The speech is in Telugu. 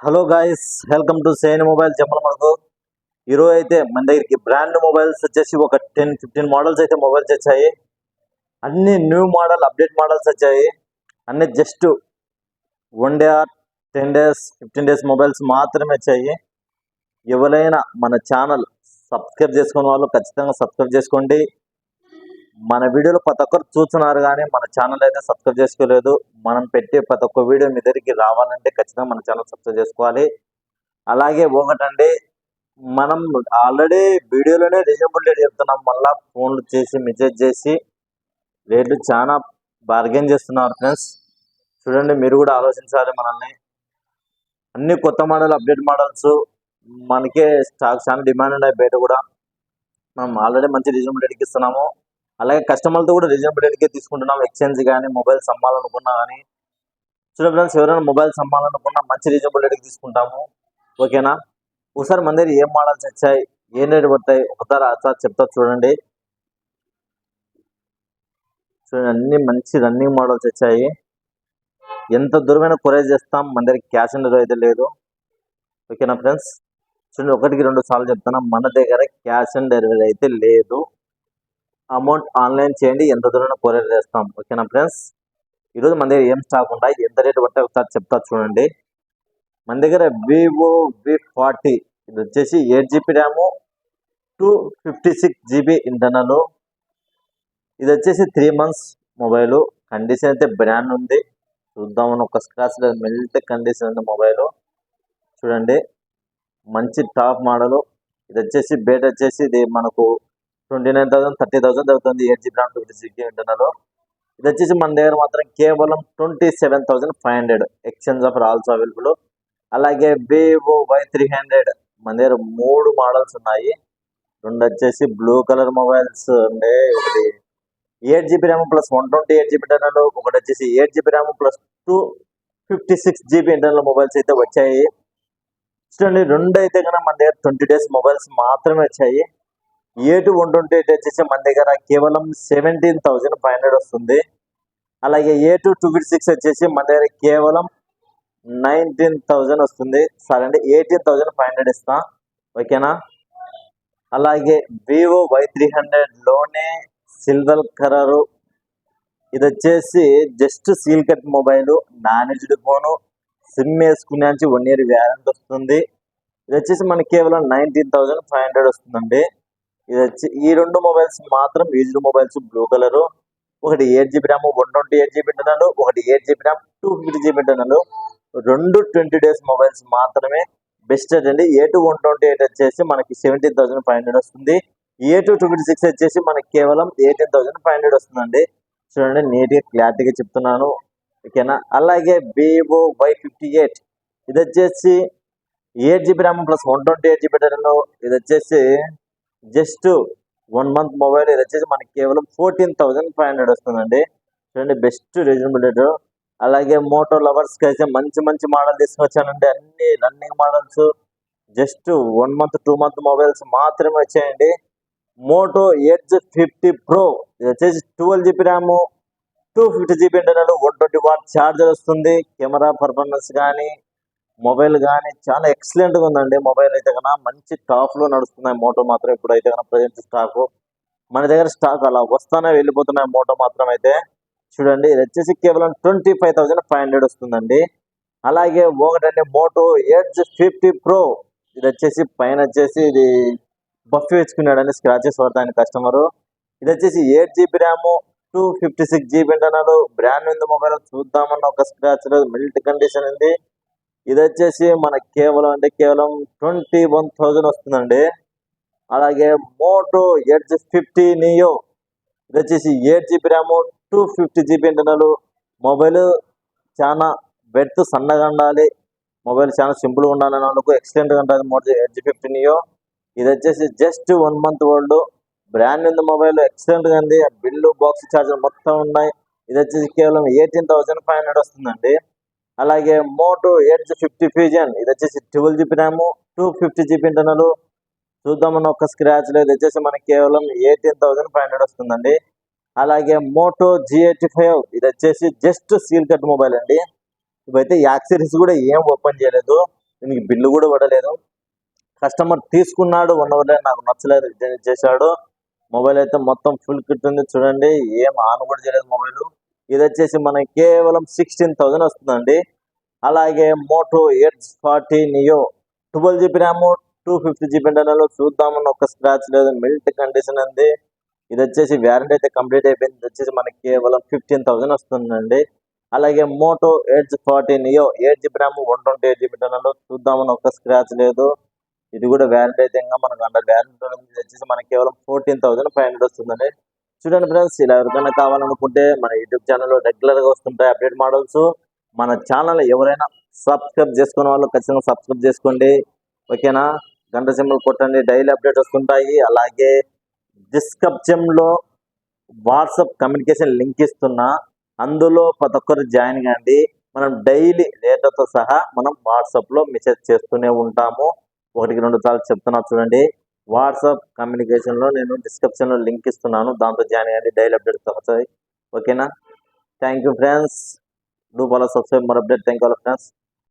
Hello guys welcome to Sen mobile చెప్పాలి మనకు ఈరోజు అయితే మన దగ్గరికి బ్రాండ్ మొబైల్స్ వచ్చేసి ఒక టెన్ ఫిఫ్టీన్ మోడల్స్ అయితే మొబైల్స్ వచ్చాయి. అన్ని న్యూ మోడల్ అప్డేట్ మోడల్స్ వచ్చాయి. అన్ని just one day or ten days fifteen days mobiles మాత్రమే వచ్చాయి. ఎవరైనా మన ఛానల్ సబ్స్క్రైబ్ చేసుకున్న వాళ్ళు ఖచ్చితంగా సబ్స్క్రైబ్ చేసుకోండి. మన వీడియోలో ప్రతి ఒక్కరు చూస్తున్నారు కానీ మన ఛానల్ అయితే సబ్స్క్రైబ్ చేసుకోలేదు. మనం పెట్టే ప్రతి ఒక్క వీడియో మీ దగ్గరికి రావాలంటే ఖచ్చితంగా మన ఛానల్ సబ్స్క్రైబ్ చేసుకోవాలి. అలాగే ఒకటండి మనం ఆల్రెడీ వీడియోలోనే రీజనబుల్ రేట్ చెప్తున్నాం. మళ్ళా ఫోన్లు చేసి మెసేజ్ చేసి రేట్లు చాలా బార్గెన్ చేస్తున్నారు ఫ్రెండ్స్. చూడండి మీరు కూడా ఆలోచించాలి మనల్ని. అన్ని కొత్త మోడల్ అప్డేట్ మోడల్స్ మనకే స్టాక్ చాలా డిమాండ్ ఉన్నాయి బయట కూడా. మనం ఆల్రెడీ మంచి రీజనబుల్ రేట్కి ఇస్తున్నాము. అలాగే కస్టమర్లతో కూడా రీజనబుల్ రేట్కే తీసుకుంటున్నాం. ఎక్స్చేంజ్ కానీ మొబైల్స్ అమ్మాలనుకున్నా కానీ చూడండి ఫ్రెండ్స్ ఎవరైనా మొబైల్స్ అమ్మాలనుకున్నా మంచి రీజనబుల్ రేట్కి తీసుకుంటాము. ఓకేనా ఒకసారి మన దగ్గర ఏం మోడల్స్ వచ్చాయి ఏం రేట్ పడతాయి ఒకసారి ఒకసారి చెప్తా చూడండి. చూడండి అన్ని మంచి రన్నింగ్ మోడల్స్ వచ్చాయి. ఎంత దూరమైన కొరేజ్ చేస్తాం మన దగ్గర క్యాష్ ఆన్ డెలివరీ అయితే లేదు. ఓకేనా ఫ్రెండ్స్? చూడండి ఒకటికి రెండు సార్లు చెప్తున్నా మన దగ్గర క్యాష్ ఆన్ డెలివరీ అయితే లేదు. అమౌంట్ ఆన్లైన్ చేయండి. ఎంత దూరం కొరియర్ చేస్తాం. ఓకేనా ఫ్రెండ్స్? ఈరోజు మన దగ్గర ఏం స్టాక్ ఉంటాయి ఎంత రేటు పట్టే ఒకసారి చెప్తా చూడండి. మన దగ్గర వివో వి ఫార్టీ ఇది వచ్చేసి eight GB RAM two fifty six GB internal ఇది వచ్చేసి త్రీ మంత్స్ మొబైల్ కండిషన్ అయితే బ్రాండ్ ఉంది. చూద్దామని ఒక స్క్రాచ్ మెల్ట్ కండిషన్ ఉంది మొబైల్ చూడండి. మంచి టాప్ మోడల్ ఇది వచ్చేసి బేట్ వచ్చేసి ఇది మనకు twenty nine thousand thirty thousand అవుతుంది eight GB RAM twenty six GB internal ఇది వచ్చేసి మన దగ్గర మాత్రం కేవలం twenty seven thousand five hundred exchange offer also available అలాగే వివో వై త్రీ హండ్రెడ్ మన దగ్గర మూడు మోడల్స్ ఉన్నాయి. రెండు వచ్చేసి బ్లూ కలర్ మొబైల్స్ ఉండే ఒకటి eight GB RAM plus one twenty eight GB internal ఒకటి వచ్చేసి eight GB RAM plus two fifty six GB internal mobiles అయితే వచ్చాయి. చూడండి రెండు అయితే కనుక మన దగ్గర ట్వంటీ డేస్ మొబైల్స్ మాత్రమే వచ్చాయి. ఏ వన్ ట్వంటీ ఎయిట్ వచ్చేసి మన దగ్గర కేవలం సెవెంటీన్ థౌజండ్ ఫైవ్ హండ్రెడ్ వస్తుంది. అలాగే A two two fifty six వచ్చేసి మన దగ్గర కేవలం నైన్టీన్ థౌజండ్ వస్తుంది. సరే అండి ఎయిటీన్ థౌజండ్ ఫైవ్ హండ్రెడ్ ఇస్తా. ఓకేనా? అలాగే వివో వై త్రీ హండ్రెడ్లోనే సిల్వర్ కలరు. ఇది వచ్చేసి just seal cut mobile managed phone sim వేసుకునే నుంచి వన్ ఇయర్ వ్యారంటీ వస్తుంది. ఇది వచ్చేసి మనకి కేవలం నైన్టీన్ థౌజండ్ ఫైవ్ హండ్రెడ్ వస్తుందండి. ఇది వచ్చి ఈ రెండు మొబైల్స్ మాత్రం యూజ్డ్ మొబైల్స్ బ్లూ కలర్. ఒకటి eight GB RAM one twenty eight GB internal ఒకటి eight GB RAM two fifty GB internal. రెండు ట్వంటీ డేస్ మొబైల్స్ మాత్రమే బెస్ట్ అండి. A two one twenty eight వచ్చేసి మనకి సెవెంటీన్ థౌసండ్ ఫైవ్ హండ్రెడ్ వస్తుంది. A two two fifty six వచ్చేసి మనకి కేవలం ఎయిటీన్ థౌసండ్ ఫైవ్ హండ్రెడ్ వస్తుందండి. చూడండి నీట్గా క్లారిటీగా చెప్తున్నాను. ఓకేనా? అలాగే వివో వై ఫిఫ్టీ ఎయిట్ ఇది వచ్చేసి eight GB RAM plus one twenty eight GB ఇది వచ్చేసి జస్ట్ వన్ మంత్ మొబైల్ ఇది వచ్చేసి మనకి కేవలం ఫోర్టీన్ థౌసండ్ ఫైవ్ హండ్రెడ్ వస్తుందండి. చూడండి బెస్ట్ రీజనబుల్ రేటు. అలాగే మోటో లవర్స్కి అయితే మంచి మంచి మోడల్ తీసుకొచ్చానండి. అన్ని running models. Just one month two month mobiles మాత్రమే వచ్చాయండి. Moto edge fifty pro. ఇది వచ్చేసి twelve GB RAM two fifty GB internal one twenty watt charger వస్తుంది. కెమెరా పర్ఫార్మెన్స్ కానీ మొబైల్ కానీ చాలా ఎక్సలెంట్గా ఉందండి. మొబైల్ అయితే కన్నా మంచి టాప్లో నడుస్తున్నాయి మోటో మాత్రం ఇప్పుడు అయితే కన్నా ప్రజెంట్ స్టాక్ మన దగ్గర స్టాక్ అలా వస్తానే వెళ్ళిపోతున్నాయి మోటో మాత్రం అయితే చూడండి ఇది వచ్చేసి కేవలం twenty five thousand five hundred వస్తుందండి. అలాగే ఒకటండి మోటో ఎయిట్ ఫిఫ్టీ ప్రో ఇది వచ్చేసి పైన వచ్చేసి ఇది బఫ్ వేసుకున్నాడండి స్క్రాచెస్ పడతాయని కస్టమర్ ఇది వచ్చేసి eight GB RAM two fifty six GB internal brand ఉంది మొబైల్ చూద్దామన్న ఒక స్క్రాచ్ లేదు మిల్ట్ కండిషన్ ఉంది. ఇది వచ్చేసి మనకి కేవలం అంటే కేవలం ట్వంటీ వన్ థౌజండ్ వస్తుందండి. అలాగే మోటో ఎయిట్ ఫిఫ్టీ నియో. ఇది వచ్చేసి eight GB RAM two fifty GB internal. Mobile చాలా బెడ్త్ సన్నగా ఉండాలి. మొబైల్ చాలా సింపుల్గా ఉండాలి వాళ్ళకు ఎక్సలెంట్గా ఉంటుంది Moto eight G fifty neo. ఇది వచ్చేసి just one month old. Brand ఉంది మొబైల్ ఎక్సలెంట్గా ఉంది. బిల్లు బాక్స్ ఛార్జర్ మొత్తం ఉన్నాయి. ఇది వచ్చేసి కేవలం ఎయిటీన్ థౌసండ్ ఫైవ్ హండ్రెడ్ వస్తుందండి. అలాగే మోటో ఎయిట్ ఫిఫ్టీ ఫ్యూజన్ ఇది వచ్చేసి twelve GB RAM two fifty GB internal. చూద్దామన్న ఒక స్క్రాచ్ లేదు. ఇది వచ్చేసి మనకి కేవలం ఎయిటీన్ థౌసండ్ ఫైవ్ హండ్రెడ్ వస్తుందండి. అలాగే మోటో జీ ఎయిటీ ఫైవ్. ఇది వచ్చేసి జస్ట్ సీల్ కట్ మొబైల్ అండి. ఇవైతే యాక్సరీస్ కూడా ఏం ఓపెన్ చేయలేదు. దీనికి బిల్లు కూడా పడలేదు. కస్టమర్ తీసుకున్నాడు వన్ అవర్ నాకు నచ్చలేదు. రిటర్న్ చేశాడు. మొబైల్ అయితే మొత్తం ఫుల్ కిట్ ఉంది. చూడండి. ఏం ఆన్ కూడా చేయలేదు మొబైల్. ఇది వచ్చేసి మనకి కేవలం సిక్స్టీన్ థౌజండ్ వస్తుందండి. అలాగే Moto edge forty neo twelve GB RAM two fifty GB internal చూద్దామని ఒక స్క్రాచ్ లేదు మిల్ట్ కండిషన్ ఉంది. ఇది వచ్చేసి వ్యారంటీ అయితే కంప్లీట్ అయిపోయింది. ఇది వచ్చేసి మనకి కేవలం ఫిఫ్టీన్ థౌసండ్ వస్తుందండి. అలాగే Moto edge forty neo eight GB RAM one twenty eight GB internal చూద్దామని ఒక స్క్రాచ్ లేదు. ఇది కూడా వ్యారంటీ అయితే ఇంకా మనకు అండర్ వ్యారంటీ ఇది వచ్చేసి మనకి కేవలం ఫోర్టీన్ థౌసండ్ ఫైవ్ హండ్రెడ్ వస్తుందండి. చూడండి ఫ్రెండ్స్ ఇలా ఎవరికైనా కావాలనుకుంటే మన యూట్యూబ్ ఛానల్లో రెగ్యులర్గా వస్తుంటాయి అప్డేట్ మోడల్స్ మన ఛానల్ ఎవరైనా సబ్స్క్రైబ్ చేసుకున్న వాళ్ళు ఖచ్చితంగా సబ్స్క్రైబ్ చేసుకోండి. ఓకేనా గంట సింబల్ కొట్టండి. డైలీ అప్డేట్ వస్తుంటాయి. అలాగే డిస్క్రిప్షన్లో వాట్సాప్ కమ్యూనికేషన్ లింక్ ఇస్తున్నా. అందులో ప్రతి ఒక్కరు జాయిన్ కాండి. మనం డైలీ రేట్లతో సహా మనం వాట్సాప్లో మెసేజ్ చేస్తూనే ఉంటాము. ఒకటికి రెండు సార్లు చెప్తున్నా చూడండి. వాట్సాప్ కమ్యూనికేషన్లో నేను డిస్క్రిప్షన్లో లింక్ ఇస్తున్నాను. దాంతో జాయిన్ అయ్యండి. డైలీ అప్డేట్స్ వస్తాయి ఓకేనా? Thank you friends. Do follow subscribe more update. Thank you friends.